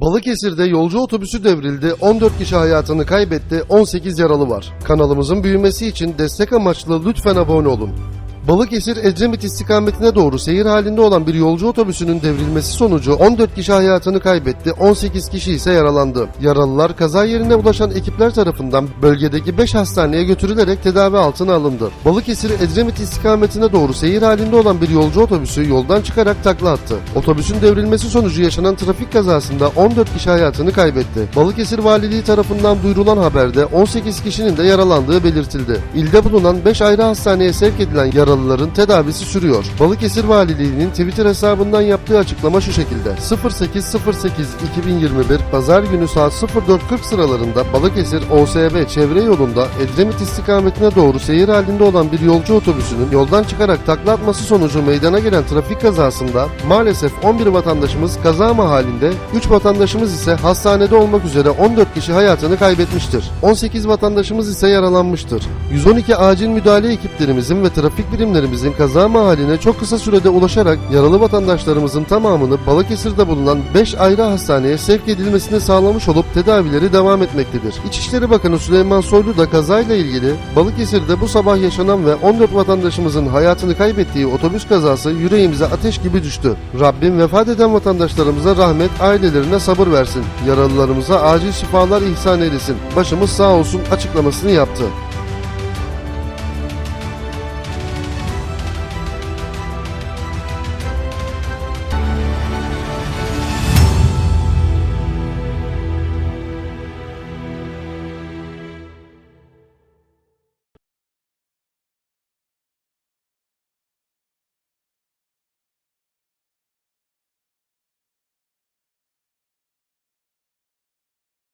Balıkesir'de yolcu otobüsü devrildi, 14 kişi hayatını kaybetti, 18 yaralı var. Kanalımızın büyümesi için destek amaçlı lütfen abone olun. Balıkesir Edremit istikametine doğru seyir halinde olan bir yolcu otobüsünün devrilmesi sonucu 14 kişi hayatını kaybetti, 18 kişi ise yaralandı. Yaralılar kaza yerine ulaşan ekipler tarafından bölgedeki 5 hastaneye götürülerek tedavi altına alındı. Balıkesir Edremit istikametine doğru seyir halinde olan bir yolcu otobüsü yoldan çıkarak takla attı. Otobüsün devrilmesi sonucu yaşanan trafik kazasında 14 kişi hayatını kaybetti. Balıkesir Valiliği tarafından duyurulan haberde 18 kişinin de yaralandığı belirtildi. İlde bulunan 5 ayrı hastaneye sevk edilen yaralıların tedavisi sürüyor. Balıkesir Valiliği'nin Twitter hesabından yaptığı açıklama şu şekilde. 08.08.2021 Pazar günü saat 04.40 sıralarında Balıkesir OSB çevre yolunda Edremit istikametine doğru seyir halinde olan bir yolcu otobüsünün yoldan çıkarak takla atması sonucu meydana gelen trafik kazasında maalesef 11 vatandaşımız kaza mahallinde, 3 vatandaşımız ise hastanede olmak üzere 14 kişi hayatını kaybetmiştir. 18 vatandaşımız ise yaralanmıştır. 112 acil müdahale ekiplerimizin ve trafik birimlerimizin kaza mahalline çok kısa sürede ulaşarak yaralı vatandaşlarımızın tamamını Balıkesir'de bulunan 5 ayrı hastaneye sevk edilmesini sağlamış olup tedavileri devam etmektedir. İçişleri Bakanı Süleyman Soylu da kazayla ilgili Balıkesir'de bu sabah yaşanan ve 14 vatandaşımızın hayatını kaybettiği otobüs kazası yüreğimize ateş gibi düştü. Rabbim vefat eden vatandaşlarımıza rahmet, ailelerine sabır versin. Yaralılarımıza acil şifalar ihsan eylesin. Başımız sağ olsun açıklamasını yaptı.